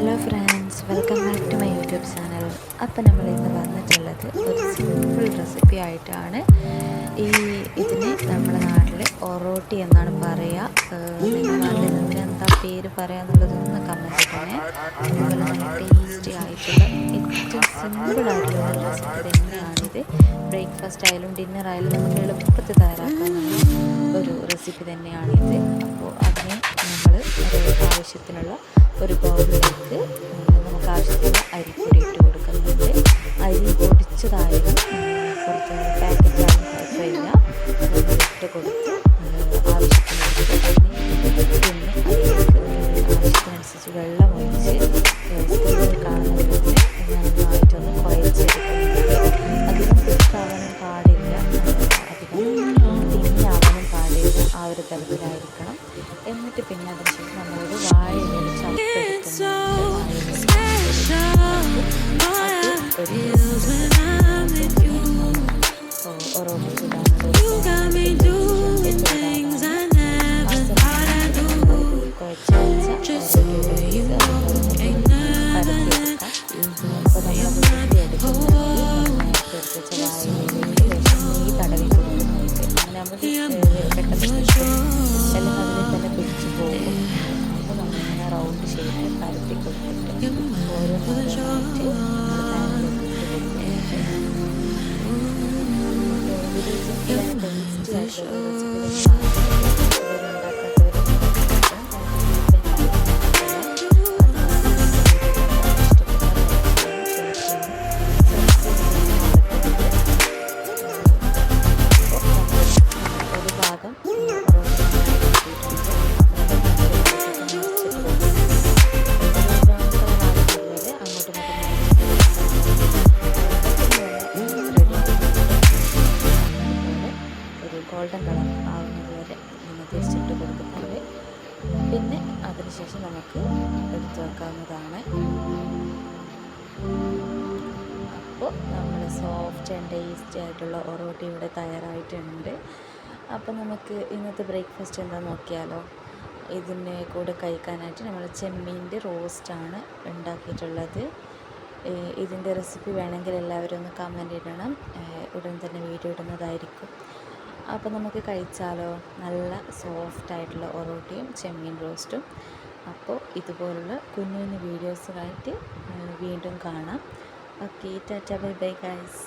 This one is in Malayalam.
Hello friends welcome back to my YouTube channel അപ്പം നമ്മൾ ഇന്ന് വന്നിട്ടുള്ളത് ഒരു സിമ്പിൾ റെസിപ്പി ആയിട്ടാണ്. ഈ ഇതിന് നമ്മുടെ നാട്ടിൽ ഒറോട്ടി എന്നാണ് പറയുക നിങ്ങളുടെ നാട്ടിൽ നിന്ന് എന്താ പേര് പറയുക എന്നുള്ളതൊന്ന് കമന്റ് ചെയ്യണേ അതുപോലെ തന്നെ ടേസ്റ്റി ആയിട്ടുള്ള ഏറ്റവും ഒരു റെസിപ്പി തന്നെയാണിത്. ബ്രേക്ക്ഫാസ്റ്റ് ആയാലും ഡിന്നർ ആയാലും നമുക്ക് എളുപ്പത്തിൽ തയ്യാറാക്കാനുള്ള ഒരു റെസിപ്പി തന്നെയാണിത്. അപ്പോൾ അതിന് നമ്മൾ ആവശ്യത്തിനുള്ള ഒരു ബൗളിലേക്ക് നമുക്ക് ആവശ്യത്തിന് അരിപ്പൊടി ഇട്ട് കൊടുക്കുന്നുണ്ട്. അരി പൊടിച്ചതായാലും കുറച്ച് പാക്കറ്റായാലും കുഴപ്പമില്ല. ഇട്ട് കൊടുത്ത് ആവശ്യത്തിന് പാടില്ല. ആ ഒരു തരത്തിലായിരിക്കണം. എന്നിട്ട് പിന്നെ അതിന് ശേഷം നമ്മളൊരു വാഴയില റൗണ്ട് ഷേപ്പിൽ പരത്തി കൊടുത്തിട്ട് ഓരോ ഒരു ഗോൾഡൻ കളർ ആവുന്നത് വരെ ഇങ്ങനെ തിരിച്ചിട്ട് കൊടുക്കുന്നുണ്ട്. പിന്നെ അതിനുശേഷം നമുക്ക് എടുത്തു വെക്കാവുന്നതാണ്. അപ്പോൾ നമ്മൾ സോഫ്റ്റ് ആൻഡ് ടേസ്റ്റി ആയിട്ടുള്ള ഒറോട്ടി ഇവിടെ തയ്യാറായിട്ടുണ്ട്. അപ്പോൾ നമുക്ക് ഇന്നത്തെ ബ്രേക്ക്ഫാസ്റ്റ് എന്താ നോക്കിയാലോ? ഇതിന് കൂടെ കഴിക്കാനായിട്ട് നമ്മൾ ചെമ്മീന്റെ റോസ്റ്റാണ് ഉണ്ടാക്കിയിട്ടുള്ളത്. ഇതിന്റെ റെസിപ്പി വേണമെങ്കിൽ എല്ലാവരും ഒന്ന് കമന്റ് ഇടണം. ഉടൻ തന്നെ വീഡിയോ ഇടുന്നതായിരിക്കും. അപ്പോൾ നമുക്ക് കഴിച്ചാലോ? നല്ല സോഫ്റ്റ് ആയിട്ടുള്ള ഒറോട്ടിയും ചെമ്മീൻ റോസ്റ്റും അപ്പോൾ ഇതുപോലുള്ള കുഞ്ഞു കുഞ്ഞു വീഡിയോസുമായിട്ട് വീണ്ടും കാണാം. Okay tata bye bye guys